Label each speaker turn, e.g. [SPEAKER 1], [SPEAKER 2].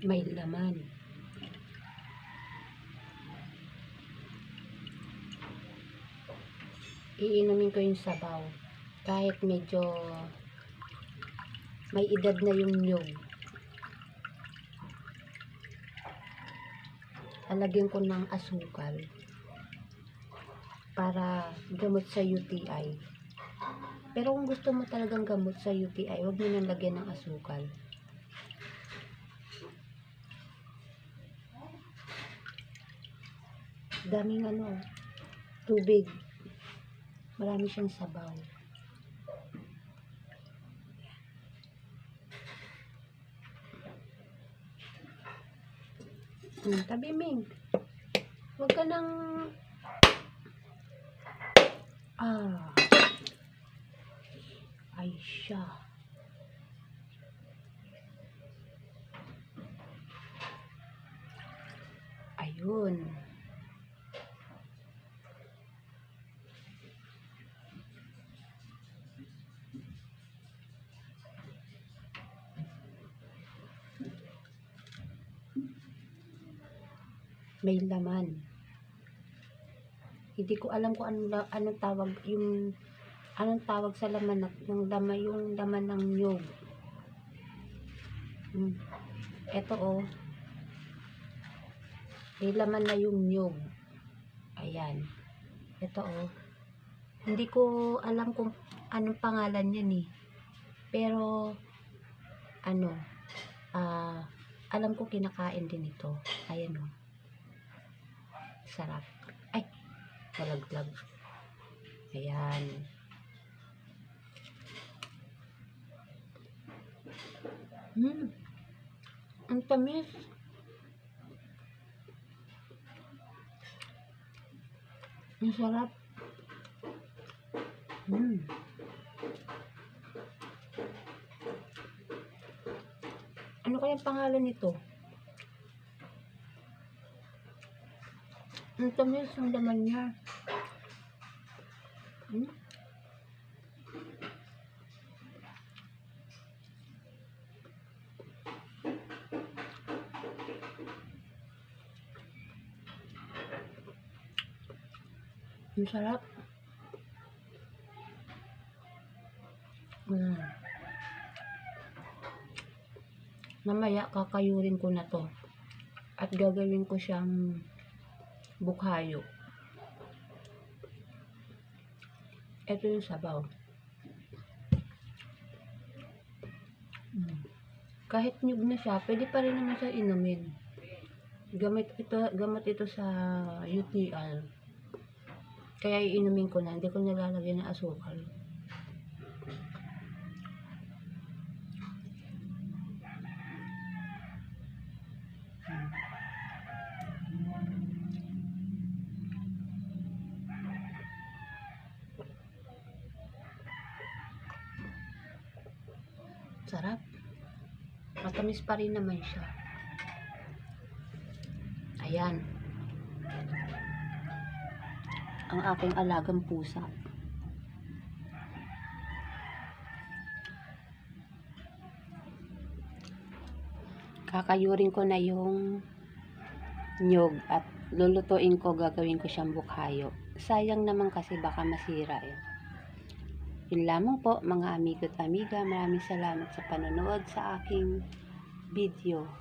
[SPEAKER 1] May laman. Iinumin ko yung sabaw. Kahit medyo may edad na yung nyog. Alagyan ko ng asukal para gamot sa UTI. Pero kung gusto mo talagang gamot sa UTI, huwag mo nang lagyan ng asukal. Daming ano, tubig. Marami siyang sabaw. Hmm, tabi Ming. Huwag ka nang... Ah. Ay siya. Ayun. May laman. Hindi ko alam kung anong, anong tawag yung anong tawag sa laman na- ng laman yung laman ng nyog. Hmm. Ito oh. May laman na yung nyog. Ayan. Ito oh. Hindi ko alam kung anong pangalan yan eh. Pero ano ah alam ko kinakain din ito. Ayan oh. Sarap. Ay, talaglag. Ayan. Hmm. Ang tamis. Ang sarap. Hmm. Ano kaya ang pangalan nito? Ang tamis ang laman niya. Hmm? Ang sarap. Mm. Mamaya kakayurin ko na to. At gagawin ko siyang bukhayo. Ito yung sabaw. Kahit nyug na siya, pwede pa rin naman siya inumin. Gamit ito, gamot ito sa UTL. Kaya iinumin ko na, hindi ko nilalagyan ng asukal. Sarap. Matamis pa rin naman siya. Ayan. Ang aking alagang pusa. Kakayurin ko na yung nyog at lulutuin ko, gagawin ko siyang bukhayo. Sayang naman kasi baka masira eh. Yun lamang po mga amigo at amiga. Maraming salamat sa panonood sa aking video.